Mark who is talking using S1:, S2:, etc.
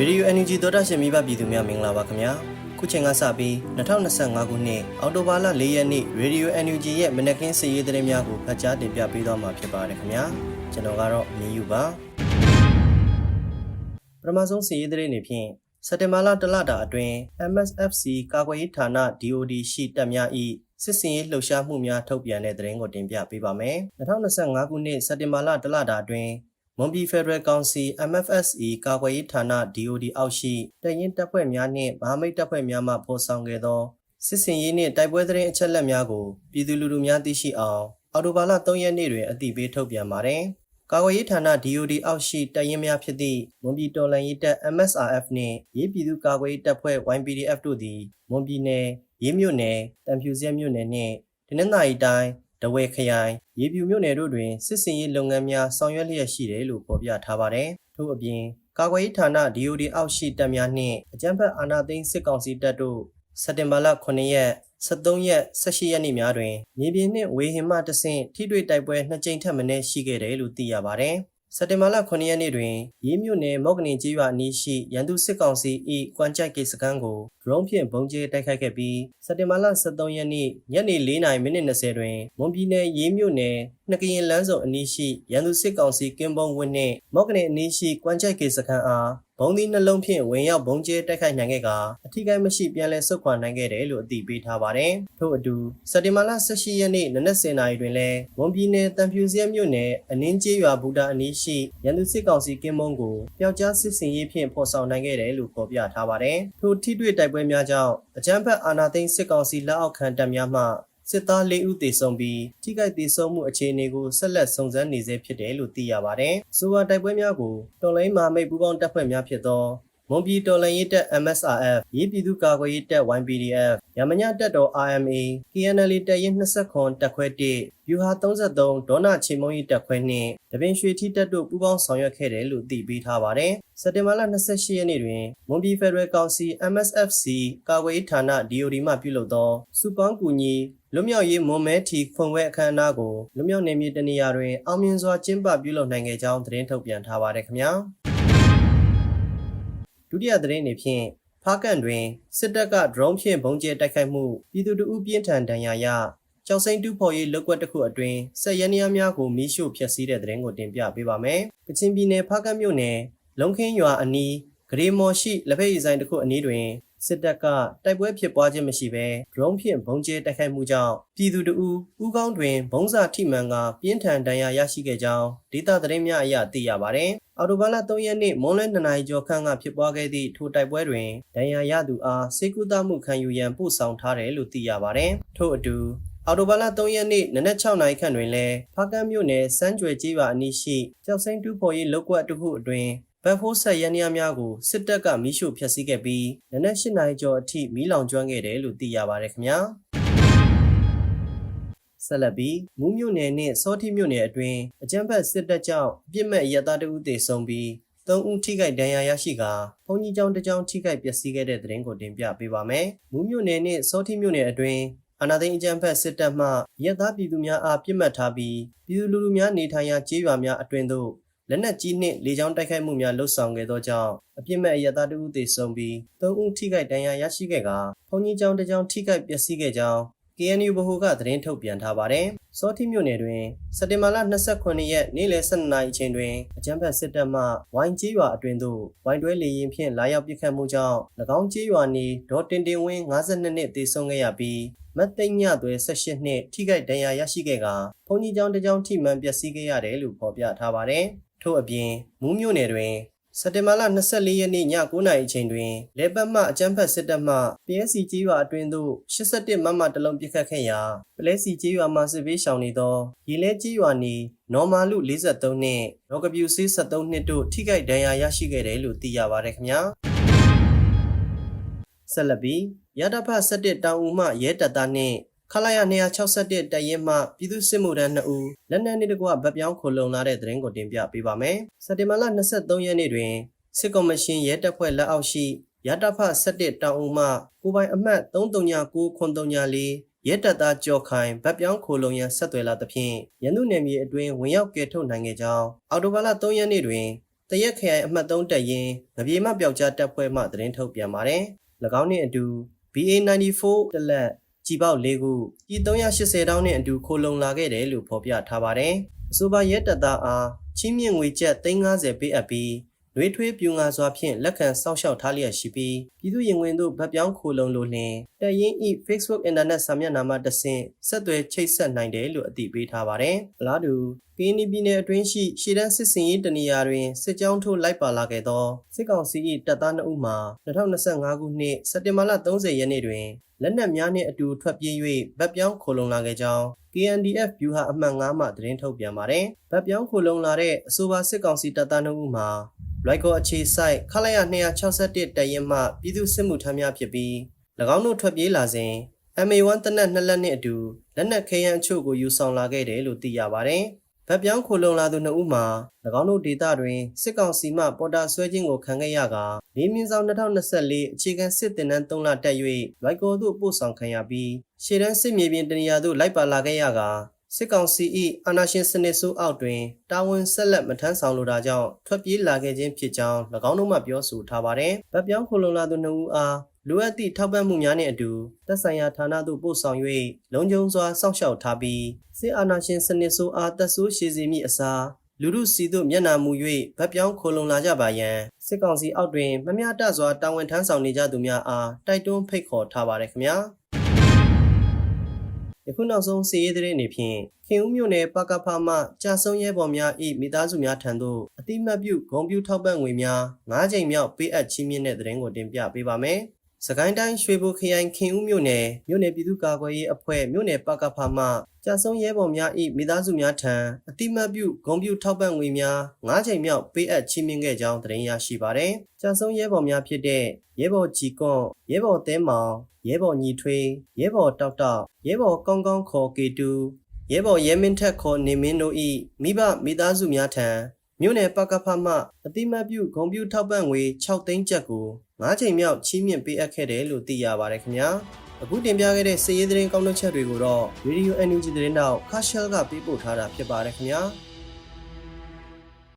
S1: ရေဒီယို NUG သောတာရှင်မိဘပြည်သူများမင်္ဂလာပါခင်ဗျာခုချိန်ကစပြီး2025ခုနှစ်အောက်တိုဘာလ4ရက်နေ့ရေဒီယို NUG ရဲ့မနက်ခင်းစီးရီးသတင်းများကိုဖတ်ကြားတင်ပြပေးသွားမှာဖြစ်ပါတယ်ခင်ဗျာကျွန်တော်ကတော့မင်းယူပါပထမဆုံးစီးရီးသတင်းတွေဖြင့်စက်တင်ဘာလတလတာအတွင်း MSFC ကာကွယ်ရေးဌာန DOD ရှိတပ်များ၏စစ်စင်ရေးလှုပ်ရှားမှုများထုတ်ပြန်တဲ့သတင်းကိုတင်ပြပေးပါမယ်2025ခုနှစ်စက်တင်ဘာလတလတာအတွင်း မွန်ပြည်ဖက်ဒရယ်ကောင်စီ MFSE ကာကွယ်ရေးဌာန DOD အောက်ရှိတရင်တပ်ဖွဲ့များနှင့်မဟာမိတ်တပ်ဖွဲ့များမှဖော်ဆောင်ခဲ့သောစစ်စင်ရေးနှင့်တိုက်ပွဲသတင်းအချက်အလက်များကိုပြည်သူလူထုများသိရှိအောင်အော်တိုဘာလ3ရက်နေ့တွင်အသိပေးထုတ်ပြန်ပါတယ်။ကာကွယ်ရေးဌာန DOD အောက်ရှိတပ်ရင်းများဖြစ်သည့်မွန်ပြည်တော်လှန်ရေးတပ် MSRF နှင့်ရေးပြည်သူကာကွယ်ရေးတပ်ဖွဲ့ YPDF တို့သည်မွန်ပြည်နယ်ရေးမြို့နယ်တံဖြူစက်မြို့နယ်နှင့်ဒနင်္သာရီတိုင်း တဝဲခရိုင်ရေပြူမြို့နယ်တို့တွင်စစ်စင်ရေးလုပ်ငန်းများဆောင်ရွက်လျက်ရှိတယ်လို့ဖော်ပြထားပါတယ်။ထို့အပြင်ကာကွယ်ရေးဌာန DOD အောက်ရှိတပ်များနှင့်အကြမ်းဖက်အာဏာသိမ်းစစ်ကောင်စီတပ်တို့စက်တင်ဘာလ9ရက်73ရက်18ရက်နေ့များတွင်မြေပြင်နှင့်ဝေဟင်မှတဆင့်ထိတွေ့တိုက်ပွဲနှစ်ကြိမ်ထက်မနည်းရှိခဲ့တယ်လို့သိရပါတယ်။ စက်တင်ဘာလ9ရက်နေ့တွင်ရေးမြို့နယ်မော့ကနင်ကျေးရွာအနီးရှိရန်သူစစ်ကောင်စီ၏ကွမ်ကြိုက်ကိစခန်းကို drone ဖြင့်ပုံကျဲတိုက်ခိုက်ခဲ့ပြီးစက်တင်ဘာလ23ရက်နေ့ညနေ4:20မိနစ်20တွင်မွန်ပြည်နယ်ရေးမြို့နယ် နှစ်ကရင်လမ်းစုံအနီးရှိရန်သူစစ်ကောင်စီကင်းပုံးဝင်းနှင့်မော့ကနင်အနီးရှိကွမ်ကြိုက်ကိစခန်းအားဘုံသီးနှလုံးဖြင့်ဝင်ရောက်ဘုံကျဲတိုက်ခိုက်နိုင်ခဲ့ကာအထူးကိမရှိပြန်လည်ဆုတ်ခွာနိုင်ခဲ့တယ်လို့အသိပေးထားပါတယ်။ထို့အတူစက်တင်ဘာလ18ရက်နေ့နနက်10:00နာရီတွင်လည်းဝန်ပြည်နယ်တန်ဖြူစရဲမြို့နယ်အနင်းကျေးရွာဘူတာအနီးရှိရန်သူစစ်ကောင်စီကင်းမုံကိုပျောက်ကြားစစ်စင်ရေးဖြင့်ဖော်ဆောင်နိုင်ခဲ့တယ်လို့ဖော်ပြထားပါတယ်။ထိုထိတွေ့တိုက်ပွဲများကြောင့်အကြမ်းဖက်အာဏာသိမ်းစစ်ကောင်စီလက်အောက်ခံတပ်များမှ စစ်သား၄ဦးသေဆုံးပြီးထိခိုက်သေဆုံးမှုအခြေအနေကိုဆက်လက်စုံစမ်းနေဆဲဖြစ်တယ်လို့သိရပါတယ်။ဆိုပါတိုက်ပွဲများကိုတော်လိုင်းမာမိတ်ပူးပေါင်းတပ်ဖွဲ့များဖြစ်သော မွန်ပြည်တော်လှန်ရေးတပ် MSRF ရေးပြည်သူ့ကာကွယ်ရေးတပ် YPDF ရမညတပ်တော် RMA KNL တပ်ရင်း29တပ်ခွဲ1ယူဟာ33ဒေါနာချေမုံကြီးတပ်ခွဲနှင့်တပင်ရွှေထီတပ်တို့ပူးပေါင်းဆောင်ရွက်ခဲ့တယ်လို့သိပေးထားပါတယ်။စက်တင်ဘာလ28ရက်နေ့တွင်မွန်ပြည်ဖက်ဒရယ်ကောင်စီ MSFC ကာကွယ်ရေးဌာန DOD မှပြုလုပ်သောစူပန်းကူညီလွမြောက်ရေးမွန်မဲထီဖွန်ဝဲအခမ်းအနားကိုလွမြောက်နေမြေတနေရာတွင်အောင်မြင်စွာကျင်းပပြုလုပ်နိုင်ခဲ့ကြောင်းသတင်းထုတ်ပြန်ထားပါတယ်ခင်ဗျာ။ ဒုတိယသတင်းတွေဖြင့်ဖားကန်တွင်စစ်တပ်က drone ဖြင့်ဘုံကျဲတိုက်ခိုက်မှုပြည်သူတို့ပြင်းထန်ဒဏ်ရာရကျောက်စိမ်းတူဖော်ရေးလုပ်ကွက်တစ်ခုအတွင်းဆက်ရန်ရများကိုမီးရှို့ဖျက်ဆီးတဲ့သတင်းကိုတင်ပြပေးပါမယ်။ကချင်ပြည်နယ်ဖားကန်မြို့နယ်လုံခင်းရွာအနီးဂရေမော်ရှိလက်ဖက်ရည်ဆိုင်တစ်ခုအနီးတွင်စစ်တပ်ကတိုက်ပွဲဖြစ်ပွားခြင်းမရှိဘဲ drone ဖြင့်ဘုံကျဲတိုက်ခိုက်မှုကြောင့်ပြည်သူတို့ဥကောင်းတွင်ဘုံစာထိမှန်ကပြင်းထန်ဒဏ်ရာရရှိခဲ့ကြောင်းဒေသသတင်းများအရသိရပါဗျ။ အော်တိုဘာလ3ရက်နေ့မွန်းလွဲ2နာရီကျော်ခန့်ကဖြစ်ပွားခဲ့သည့်ထိုတိုက်ပွဲတွင်ဒဏ်ရာရသူအားစေကူတာမှုခံယူရန်ပို့ဆောင်ထားတယ်လို့သိရပါဗျ။ထို့အတူအော်တိုဘာလ3ရက်နေ့နနက်6နာရီခန့်တွင်လည်းဖားကန်းမြို့နယ်စမ်းကြွယ်ကျေးရွာအနီးရှိကျောက်စိမ်းတူးဖော်ရေးလုပ်ကွက်တစ်ခုအတွင်းဗတ်ဖိုးဆက်ရန်ရများကိုစစ်တပ်ကမီးရှို့ဖျက်ဆီးခဲ့ပြီးနနက်၈နာရီကျော်အထိမီးလောင်ကျွမ်းခဲ့တယ်လို့သိရပါတယ်ခင်ဗျာ ဆက်လက်ပြီးမူးမြို့နယ်နှင့်စောတိမြို့နယ်အတွင်းအကြမ်းဖက်စစ်တပ်ကြောင့်အပြစ်မဲ့ရဲသားတဦးသေဆုံးပြီးသုံးဦးထိခိုက်ဒဏ်ရာရရှိကာဘုံကြီးကျောင်းတစ်ကျောင်းထိခိုက်ပျက်စီးခဲ့တဲ့တဲ့ရင်ကိုတင်ပြပေးပါမယ်။မူးမြို့နယ်နှင့်စောတိမြို့နယ်အတွင်းအနာသိန်းအကြမ်းဖက်စစ်တပ်မှရဲသားပြည်သူများအားပြစ်မှတ်ထားပြီးပြည်သူလူထုများနေထိုင်ရာကျေးရွာများအတွင်သို့လက်နက်ကြီးနှင့်လေကြောင်းတိုက်ခိုက်မှုများလှုပ်ဆောင်ခဲ့သောကြောင့်အပြစ်မဲ့အရသားတဦးသေဆုံးပြီးသုံးဦးထိခိုက်ဒဏ်ရာရရှိခဲ့ကာဘုံကြီးကျောင်းတစ်ကျောင်းထိခိုက်ပျက်စီးခဲ့ကြောင်း KNU ဗဟိုကသတင်းထုတ်ပြန်ထားပါတယ်။စောတိမြို့နယ်တွင်စက်တင်ဘာလ29ရက်နေ့လယ်12နာရီချိန်တွင်အကြမ်းဖက်စစ်တပ်မှဝိုင်းကြီးရွာအတွင်သို့ဝိုင်းတွဲလေရင်ဖြင့်လာရောက်ပစ်ခတ်မှုကြောင့်၎င်းကြီးရွာနေဒေါ်တင်တင်ဝင်း52နှစ်သေဆုံးခဲ့ရပြီးမတ်သိမ့်ညသွဲ18နှစ်ထိခိုက်ဒဏ်ရာရရှိခဲ့ကာဘုံကြီးကျောင်းတစ်ကျောင်းထိမှန်ပျက်စီးခဲ့ရတယ်လို့ဖော်ပြထားပါတယ်။ထို့အပြင်မူးမြို့နယ်တွင် စက်တင်ဘာလ24ရက်နေ့ည9:00နာရီအချိန်တွင်လေပတ်မှအကြမ်းဖက်စစ်တပ်မှ PSC ကြီးရွာအတွင်းသို့81မမတလုံးပစ်ခတ်ခဲ့ရာပလဲစီကြီးရွာမှစစ်ဘေးရှောင်နေသောရေလဲကြီးရွာနေနော်မာလူ43နှင့်ရောကပြူဆေး73နှစ်တို့ထိခိုက်ဒဏ်ရာရရှိခဲ့တယ်လို့သိရပါတယ်ခင်ဗျာဆက်လက်ပြီးရတဖတ်17တောင်ဦးမှရဲတပ်သားနှင့် ခလာရ261တပ်ရင်းမှပြည်သူ့စစ်မှုထမ်း2ဦးလက်နက်နှင့်တကွဗတ်ပြောင်းခိုလုံလာတဲ့သတင်းကိုတင်ပြပေးပါမယ်။စက်တင်ဘာလ23ရက်နေ့တွင်စစ်ကော်မရှင်ရဲတပ်ဖွဲ့လက်အောက်ရှိရတဖ17တောင်ဦးမှကိုပိုင်အမှတ်339334ရဲတပ်သားကြော်ခိုင်ဗတ်ပြောင်းခိုလုံရန်ဆက်သွယ်လာသဖြင့်ရန်သူနယ်မြေအတွင်းဝင်ရောက်ကယ်ထုတ်နိုင်ခဲ့ကြောင်းအော်တိုဘာလ3ရက်နေ့တွင်တရက်ခရိုင်အမှတ်3တပ်ရင်းငပြေမပျောက်ကြားတပ်ဖွဲ့မှသတင်းထုတ်ပြန်ပါတယ်။၎င်းနှင့်အတူ BA94 တလက် ကြည်ပေါက်၄ခုကြီး380တောင်းနှင့်အတူခိုလုံလာခဲ့တယ်လို့ဖော်ပြထားပါတယ်။အဆိုပါရဲတပ်သားအားချင်းမြင့်ငွေကျပ်350ပေးအပ်ပြီး နှွေးထွေးပြူငါစွာဖြင့်လက်ခံစောင့်ရှောက်ထားလျက်ရှိပြီးပြည်သူရင်ဝင်တို့ဗတ်ပြောင်းခိုလုံလိုလျင်တပ်ရင်းဤ Facebook Internet စာမျက်နှာမှာတဆင့်ဆက်သွယ်ချိတ်ဆက်နိုင်တယ်လို့အသိပေးထားပါတယ်။အလားတူကင်းနီပြည်နယ်အတွင်းရှိရှေ့တန်းစစ်စင်ရေးတနေရာတွင်စစ်ကြောင်းထိုးလိုက်ပါလာခဲ့သောစစ်ကောင်စီ၏တပ်သား2ဦးမှ2025ခုနှစ်စက်တင်ဘာလ30ရက်နေ့တွင်လက်နက်များနှင့်အတူထွက်ပြေး၍ဗတ်ပြောင်းခိုလုံလာခဲ့ကြောင်း KNDF ဗျူဟာအမှတ်9မှသတင်းထုတ်ပြန်ပါတယ်။ဗတ်ပြောင်းခိုလုံလာတဲ့အဆိုပါစစ်ကောင်စီတပ်သား2ဦးမှာ လွိုက်ကောအခြေဆိုင်ခလာရ261တရင်မှပြည်သူစစ်မှုထမ်းများဖြစ်ပြီး၎င်းတို့ထွက်ပြေးလာစဉ် MA1 တနက်နှစ်လက်နှင့်အတူလက်နက်ခဲယမ်းအချို့ကိုယူဆောင်လာခဲ့တယ်လို့သိရပါတယ်။ဗတ်ပြောင်းခိုလုံလာသူနှစ်ဦးမှာ၎င်းတို့ဒေသတွင်စစ်ကောင်စီမှပေါ်တာဆွဲခြင်းကိုခံခဲ့ရကာလေးမြင်းဆောင်2024အခြေခံစစ်တင်နန်း3လတက်၍လိုက်ကော်သို့ပို့ဆောင်ခံရပြီးရှေ့တန်းစစ်မြေပြင်တနေရာသို့လိုက်ပါလာခဲ့ရကာ စစ်ကောင်စီ၏အာဏာရှင်စနစ်ဆိုးအောက်တွင်တာဝန်ဆက်လက်မထမ်းဆောင်လိုတာကြောင့်ထွက်ပြေးလာခဲ့ခြင်းဖြစ်ကြောင်း၎င်းတို့မှပြောဆိုထားပါတယ်။ဗတ်ပြောင်းခိုလုံလာသူနှစ်ဦးအားလိုအပ်သည့်ထောက်ပံ့မှုများနှင့်အတူသက်ဆိုင်ရာဌာနသို့ပို့ဆောင်၍လုံခြုံစွာစောင့်ရှောက်ထားပြီးစစ်အာဏာရှင်စနစ်ဆိုးအားတက်ဆိုးရှည်စေမည့်အစားလူမှုစီတို့မျက်နှာမူ၍ဗတ်ပြောင်းခိုလုံလာကြပါရန်စစ်ကောင်စီအောက်တွင်မမျှတစွာတာဝန်ထမ်းဆောင်နေကြသူများအားတိုက်တွန်းဖိတ်ခေါ်ထားပါတယ်ခင်ဗျာ ယခုနောက်ဆုံးစီးရေးတဲ့နေဖြင့်ခင်ဦးမြို့နယ်ပကဖမှကြာဆုံးရဲဘော်များ၏မိသားစုများထံသို့အတိမတ်ပြုဂုံပြူထောက်ပံ့ငွေများ၅ချိန်မြောက်ပေးအပ်ချီးမြှင့်တဲ့တဲ့ရင်ကိုတင်ပြပေးပါမယ်။စကိုင်းတိုင်းရွှေဘိုခရိုင်ခင်ဦးမြို့နယ်မြို့နယ်ပြည်သူ့ကာကွယ်ရေးအဖွဲ့မြို့နယ်ပကဖမှကြာဆုံးရဲဘော်များ၏မိသားစုများထံအတိမတ်ပြုဂုံပြူထောက်ပံ့ငွေများ၅ချိန်မြောက်ပေးအပ်ချီးမြှင့်ခဲ့ကြောင်းသတင်းရရှိပါရယ်။ကြာဆုံးရဲဘော်များဖြစ်တဲ့ရဲဘော်ကြည်ကွန်ရဲဘော်သဲမောင် ရဲဘော်ညီထွေးရဲဘော်တောက်တောက်ရဲဘော်ကောင်းကောင်းခေါ်ကေတူရဲဘော်ရဲမင်းထက်ခေါ်နေမင်းတို့၏မိဘမိသားစုများထံမြို့နယ်ပကဖမှအတိမတ်ပြုဂုံပြူထောက်ပံ့ငွေ6သိန်းကျပ်ကို၅ချိန်မြောက်ချီးမြှင့်ပေးအပ်ခဲ့တယ်လို့သိရပါတယ်ခင်ဗျာအခုတင်ပြခဲ့တဲ့စည်ရေးသတင်းကောင်းတဲ့ချက်တွေကိုတော့ Radio NUG သတင်းတော့ခါရှယ်ကပေးပို့ထားတာဖြစ်ပါတယ်ခင်ဗျာ